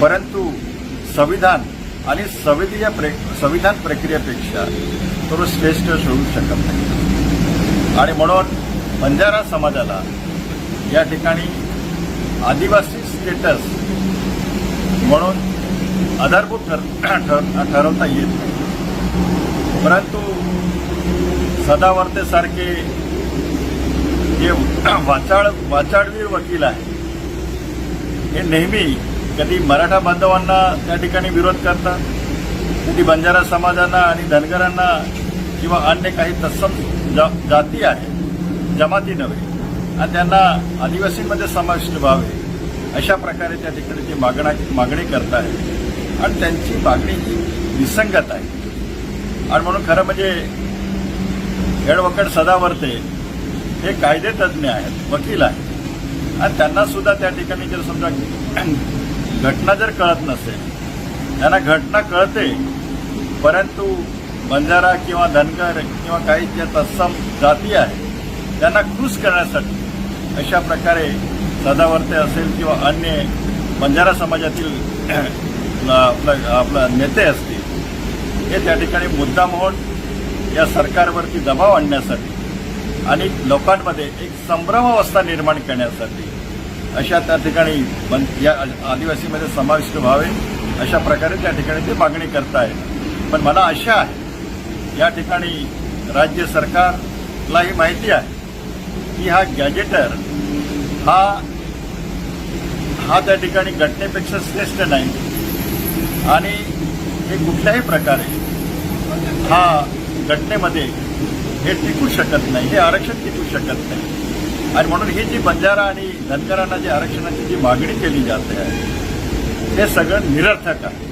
परंतु संविधान आणि संविधीय प्रे संविधान प्रक्रियेपेक्षा तो श्रेष्ठ होऊ शकत नाही. आणि म्हणून बंजारा समाजाला या ठिकाणी आदिवासी स्टेटस म्हणून आधारभूत ठर ठर- ठरवता येत नाही. परंतु सदावर्तेसारखे जे वाचाळ वाचाळवीर वकील आहे हे नेहमी कधी मराठा बांधवांना त्या ठिकाणी विरोध करतात कधी बंजारा समाजांना आणि धनगरांना किंवा अन्य काही तत्सम जा- जाती आहेत जमाती नव्हे आणि त्यांना आदिवासींमध्ये समाविष्ट व्हावे अशा प्रकारे त्या ठिकाणी ते मागणा मागणी करत आहेत आणि त्यांची मागणी ही विसंगत आहे. आणि म्हणून खरं म्हणजे हेडवकड सदावर्ते हे कायदेतज्ञ आहेत वकील आहेत. आणि त्यांना सुद्धा त्या ठिकाणी जर समजा घटना जर कळत नसेल त्यांना घटना कळते परंतु बंजारा किंवा धनगर किंवा काही ज्या तत्सम जाती आहेत त्यांना खुश करण्यासाठी अशा प्रकारे सदावर्ते असेल किंवा अन्य बंजारा समाजातील आपलं आपलं नेते असतील हे त्या ठिकाणी मुद्दाम होऊन या सरकारवरती दबाव आणण्यासाठी आणि लोकांमध्ये एक संभ्रमावस्था निर्माण करण्यासाठी अशा त्या ठिकाणी बन या आदिवासीमध्ये समाविष्ट व्हावे अशा प्रकारे त्या ठिकाणी ते मागणी करतायत. पण मला आशा आहे या ठिकाणी राज्य सरकारला ही माहिती आहे की हा गॅजेटर हा हा त्या ठिकाणी घटनेपेक्षा श्रेष्ठ नाही. आणि हे कुठल्याही प्रकारे हा घटनेमध्ये हे टिकू शकत नाही हे आरक्षण टिकू शकत नाही. आणि म्हणून ही जी बंजारा आणि धनगरांना जी आरक्षणाची जी मागणी केली जाते आहे हे सगळं निरर्थक आहे.